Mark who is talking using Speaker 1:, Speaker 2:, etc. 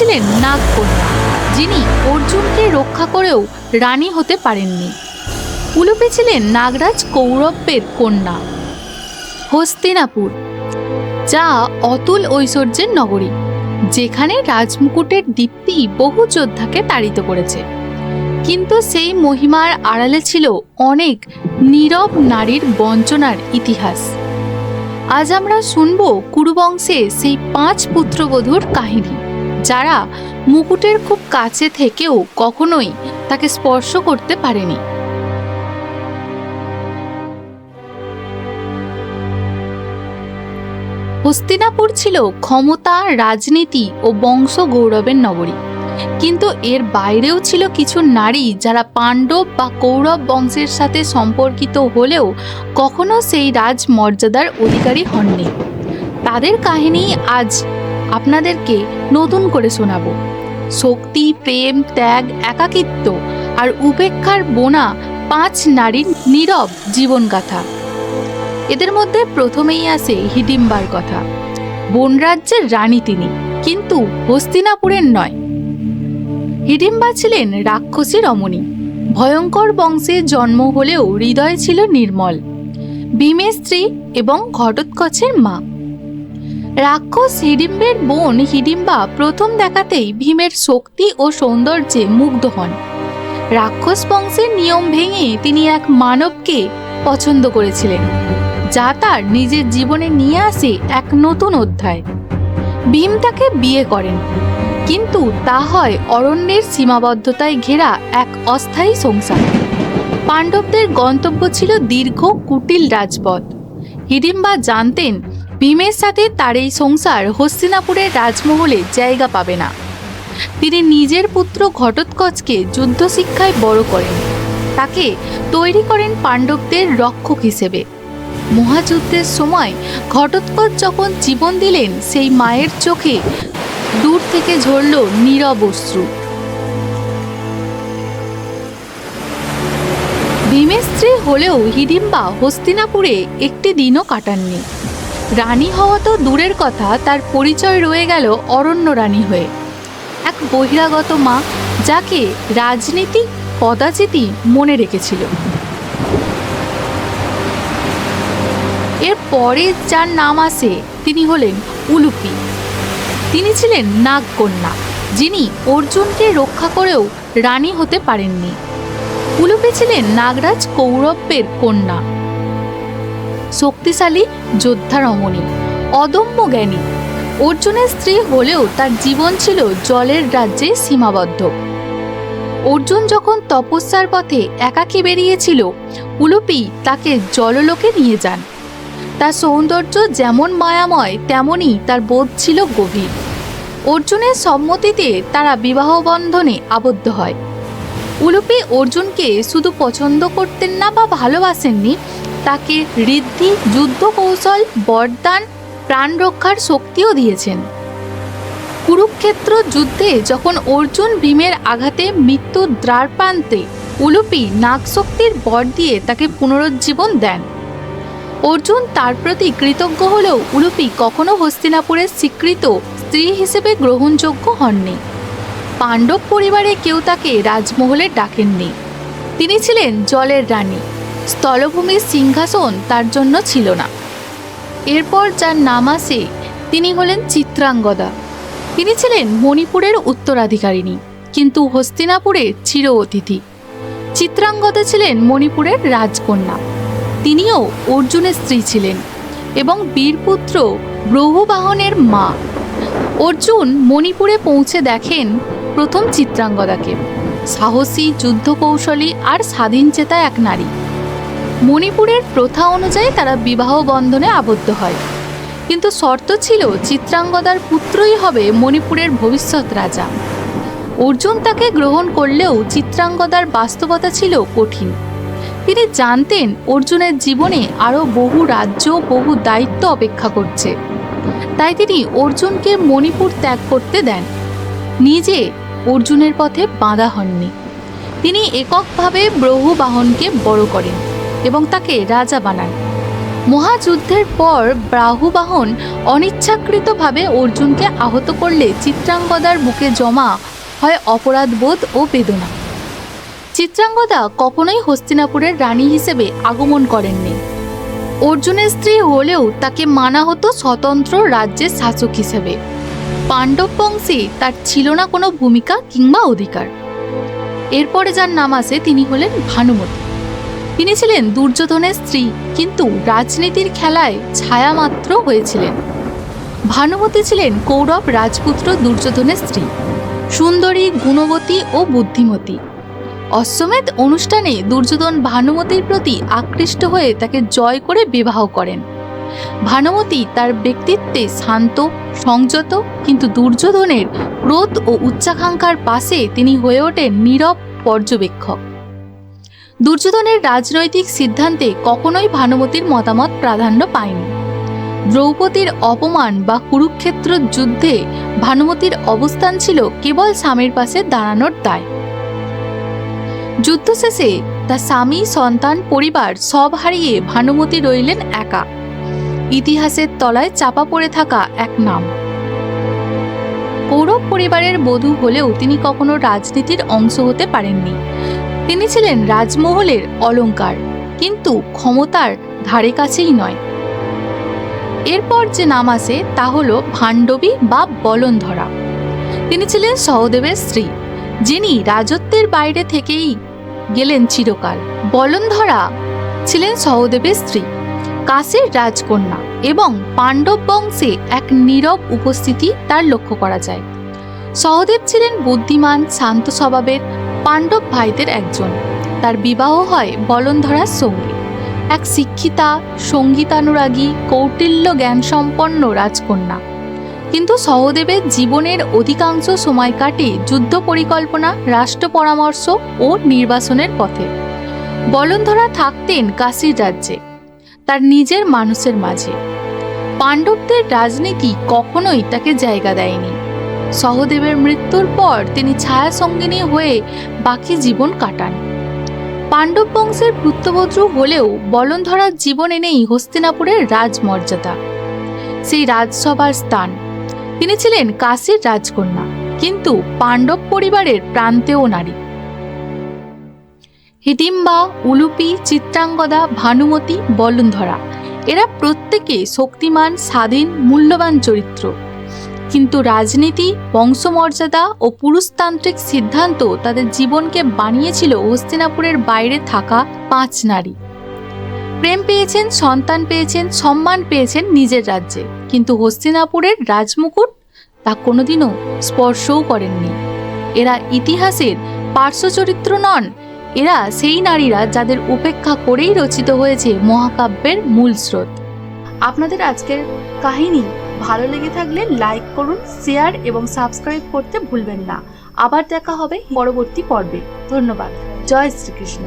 Speaker 1: ছিলেন নাগকন্যা যিনি অর্জুনকে রক্ষা করেও রানী হতে পারেননি। উলুপি ছিলেন নাগরাজ কৌরবের কন্যা, হস্তিনাপুর, যা অতুল ঐশ্বর্যের নগরী, যেখানে রাজমুকুটের দীপ্তি বহু যোদ্ধাকে তাড়িত করেছে। কিন্তু সেই মহিমার আড়ালে ছিল অনেক নীরব নারীর বঞ্চনার ইতিহাস। আজ আমরা শুনব কুরুবংশে সেই পাঁচ পুত্রবধূর কাহিনী। যারা মুকুটের খুব কাছে থেকেও কখনোই তাকে স্পর্শ করতে পারেনি। হস্তিনাপুর ছিল ক্ষমতা, রাজনীতি ও বংশ গৌরবের নগরী। কিন্তু এর বাইরেও ছিল কিছু নারী যারা পাণ্ডব বা কৌরব বংশের সাথে সম্পর্কিত হলেও কখনো সেই রাজ মর্যাদার অধিকারী হননি। তাদের কাহিনী আজ আপনাদেরকে নতুন করে শোনাবো। শক্তি, প্রেম, ত্যাগ, একাকিত্ব আর উপেক্ষার বোনা পাঁচ নারীর নীরব জীবনগাথা। এদের মধ্যে প্রথমেই আসে হিডিম্বার কথা। বনরাজ্যের রানী তিনি, কিন্তু হস্তিনাপুরের নয়। হিডিম্বা ছিলেন রাক্ষসী রমণী। ভয়ঙ্কর বংশে জন্ম হলেও হৃদয় ছিল নির্মল। ভীমের স্ত্রী এবং ঘটোৎকচের মা। রাক্ষস হিডিম্বের বোন হিডিম্বা প্রথম দেখাতেই ভীমের শক্তি ও সৌন্দর্যে মুগ্ধ হন। রাক্ষস বংশের নিয়ম ভেঙে তিনি এক মানবকে পছন্দ করেছিলেন, যা তার নিজের জীবনে নিয়ে আসে এক নতুন অধ্যায়। ভীম তাকে বিয়ে করেন, কিন্তু তা হয় অরণ্যের সীমাবদ্ধতায় ঘেরা এক অস্থায়ী সংসার। পাণ্ডবদের গন্তব্য ছিল দীর্ঘ কুটিল রাজপথ। হিডিম্বা জানতেন ভীমের সাথে তার এই সংসার হস্তিনাপুরের রাজমহলে জায়গা পাবে না। তিনি নিজের পুত্র ঘটোৎকচকে যুদ্ধ শিক্ষায় বড় করেন। তাকে তৈরি করেন পাণ্ডবদের রক্ষক হিসেবে। মহাযুদ্ধের সময় ঘটোৎকচ যখন জীবন দিলেন, সেই মায়ের চোখে দূর থেকে ঝরল নীরব অশ্রু। ভীমের স্ত্রী হলেও হিডিম্বা হস্তিনাপুরে একটি দিনও কাটাননি। রানী হওয়া তো দূরের কথা, তার পরিচয় রয়ে গেল অরণ্য রানী হয়ে। এক বহিরাগত মা, যাকে রাজনীতি কদাচিতই মনে রেখেছিল। এর পরে যার নাম আসে, তিনি হলেন উলুপি তিনি ছিলেন নাগকন্যা, যিনি অর্জুনকে রক্ষা করেও রানী হতে পারেননি। উলুপি ছিলেন নাগরাজ কৌরবের কন্যা। শক্তিশালী যোদ্ধা রমণী অদম্য জ্ঞানী। অর্জুনের স্ত্রী হলেও তার জীবন ছিল জলের রাজ্যে সীমাবদ্ধ। অর্জুন যখন তপস্যার পথে একাকী বেরিয়েছিল, উলুপি তাকে জললোকে নিয়ে যান। তার সৌন্দর্য যেমন মায়াময় তেমনই তার বোধ ছিল গভীর। অর্জুনের সম্মতিতে তারা বিবাহ বন্ধনে আবদ্ধ হয়। উলুপি অর্জুনকে শুধু পছন্দ করতেন না বা ভালোবাসেননি তাকে ঋদ্ধি যুদ্ধ কৌশল বরদান, প্রাণ রক্ষার শক্তিও দিয়েছেন। কুরুক্ষেত্র যুদ্ধে যখন অর্জুন ভীমের আঘাতে মৃত্যুর দ্বারপ্রান্তে উলুপি নাগশক্তির বর দিয়ে তাকে পুনরুজ্জীবন দেন। অর্জুন তার প্রতি কৃতজ্ঞ হলেও উলুপি কখনো হস্তিনাপুরের স্বীকৃত স্ত্রী হিসেবে গ্রহণযোগ্য হননি। পাণ্ডব পরিবারে কেউ তাকে রাজমহলে ডাকেননি। তিনি ছিলেন জলের রানী। স্থলভূমির সিংহাসন তার জন্য ছিল না। এরপর যার নাম আসে, তিনি হলেন চিত্রাঙ্গদা। তিনি ছিলেন মণিপুরের উত্তরাধিকারিণী, কিন্তু হস্তিনাপুরে চির অতিথি। চিত্রাঙ্গদা ছিলেন মণিপুরের রাজকন্যা। তিনিও অর্জুনের স্ত্রী ছিলেন এবং বীরপুত্র ব্রহ্মবাহনের মা। অর্জুন মণিপুরে পৌঁছে দেখেন প্রথম চিত্রাঙ্গদাকে। সাহসী যুদ্ধ কৌশলী আর স্বাধীনচেতা এক নারী। মণিপুরের প্রথা অনুযায়ী তারা বিবাহ বন্ধনে আবদ্ধ হয়। কিন্তু শর্ত ছিল, চিত্রাঙ্গদার পুত্রই হবে মণিপুরের ভবিষ্যৎ রাজা। অর্জুন তাকে গ্রহণ করলেও চিত্রাঙ্গদার বাস্তবতা ছিল কঠিন। তিনি জানতেন অর্জুনের জীবনে আরও বহু রাজ্য, বহু দায়িত্ব অপেক্ষা করছে। তাই তিনি অর্জুনকে মণিপুর ত্যাগ করতে দেন। নিজে অর্জুনের পথে বাঁধা হননি। তিনি এককভাবে ব্রহ্মবাহনকে বড় করেন। এবং তাকে রাজা বানান মহাযুদ্ধের পর বাহুবাহন অনিচ্ছাকৃতভাবে অর্জুনকে আহত করলে চিত্রাঙ্গদার বুকে জমা হয় অপরাধবোধ ও বেদনা। চিত্রাঙ্গদা কখনোই হস্তিনাপুরের রানী হিসেবে আগমন করেননি। অর্জুনের স্ত্রী হলেও তাকে মানা হতো স্বতন্ত্র রাজ্যের শাসক হিসেবে। পাণ্ডব বংশে তার ছিল না কোনো ভূমিকা কিংবা অধিকার। এরপরে যার নাম আসে তিনি হলেন ভানুমতি। তিনি ছিলেন দুর্যোধনের স্ত্রী, কিন্তু রাজনীতির খেলায় ছায়া মাত্র হয়েছিলেন। ভানুমতি ছিলেন কৌরব রাজপুত্র দুর্যোধনের স্ত্রী, সুন্দরী, গুণবতী ও বুদ্ধিমতী। অশ্বমেধ অনুষ্ঠানে দুর্যোধন ভানুমতির প্রতি আকৃষ্ট হয়ে তাকে জয় করে বিবাহ করেন। ভানুমতি তার ব্যক্তিত্বে শান্ত, সংযত, কিন্তু দুর্যোধনের ক্রোধ ও উচ্চাকাঙ্ক্ষার পাশে তিনি হয়ে ওঠেন নীরব পর্যবেক্ষক। দুর্যোধনের রাজনৈতিক সিদ্ধান্তে কখনোই ভানুমতির মতামত প্রাধান্য পায়নি। দ্রৌপদীর অপমান বা কুরুক্ষেত্র যুদ্ধে ভানুমতির অবস্থান ছিল কেবল স্বামীর পাশে দাঁড়ানোর দায়। যুদ্ধ শেষে তার স্বামী, সন্তান, পরিবার সব হারিয়ে ভানুমতি রইলেন একা। ইতিহাসের তলায় চাপা পড়ে থাকা এক নাম। কৌরব পরিবারের বধূ হলেও তিনি কখনো রাজনীতির অংশ হতে পারেননি। তিনি ছিলেন রাজমহলের অলংকার কিন্তু ক্ষমতার ধারে কাছেই নয়। এরপর যে নাম আসে তা হল ভাণ্ডবী বা বলনধরা। তিনি ছিলেন সহদেবের স্ত্রী, যিনি রাজত্বের বাইরে থেকেই গেলেন চিরকাল। বলনধরা ছিলেন সহদেবের স্ত্রী কাশীর রাজকন্যা এবং পাণ্ডব বংশে এক নীরব উপস্থিতি তার লক্ষ্য করা যায়। সহদেব ছিলেন বুদ্ধিমান, শান্ত স্বভাবের পাণ্ডব ভাইদের একজন। তার বিবাহ হয় বলনধরার সঙ্গে। এক শিক্ষিতা, সঙ্গীতানুরাগী, কৌটিল্য জ্ঞানসম্পন্ন রাজকন্যা। কিন্তু সহদেবের জীবনের অধিকাংশ সময় কাটে যুদ্ধ পরিকল্পনা, রাষ্ট্র পরামর্শ ও নির্বাসনের পথে। বলনধরা থাকতেন কাশীর রাজ্যে, তার নিজের মানুষের মাঝে। পাণ্ডবদের রাজনীতি কখনোই তাকে জায়গা দেয়নি। সহদেবের মৃত্যুর পর তিনি ছায়া সঙ্গিনী হয়ে বাকি জীবন কাটান। পাণ্ডব বংশের পুত্রবধূ হলেও বলনধরার জীবনে নেই হস্তিনাপুরের রাজমর্যাদা। সেই রাজসভার স্থান। তিনি ছিলেন কাশীর রাজকন্যা, কিন্তু পাণ্ডব পরিবারের প্রান্তেও নারী। হিডিম্বা, উলুপি, চিত্রাঙ্গদা, ভানুমতি, বলুন্ধরা, এরা প্রত্যেকে শক্তিমান, স্বাধীন, মূল্যবান চরিত্র। কিন্তু রাজনীতি, বংশমর্যাদা ও পুরুষতান্ত্রিক সিদ্ধান্ত তাদের জীবনকে বানিয়েছিল হস্তিনাপুরের বাইরে থাকা পাঁচ নারী। প্রেম পেয়েছেন, সন্তান পেয়েছেন, সম্মান পেয়েছেন নিজের রাজ্যে। কিন্তু হস্তিনাপুরের রাজমুকুট তা কোনোদিনও স্পর্শও করেননি। এরা ইতিহাসের পার্শ্বচরিত্র নন, এরা সেই নারীরা যাদের উপেক্ষা করেই রচিত হয়েছে মহাকাব্যের মূল স্রোত। আপনাদের আজকের কাহিনী ভালো লেগে থাকলে লাইক করুন, শেয়ার এবং সাবস্ক্রাইব করতে ভুলবেন না। আবার দেখা হবে পরবর্তী পর্বে। ধন্যবাদ। জয় শ্রীকৃষ্ণ।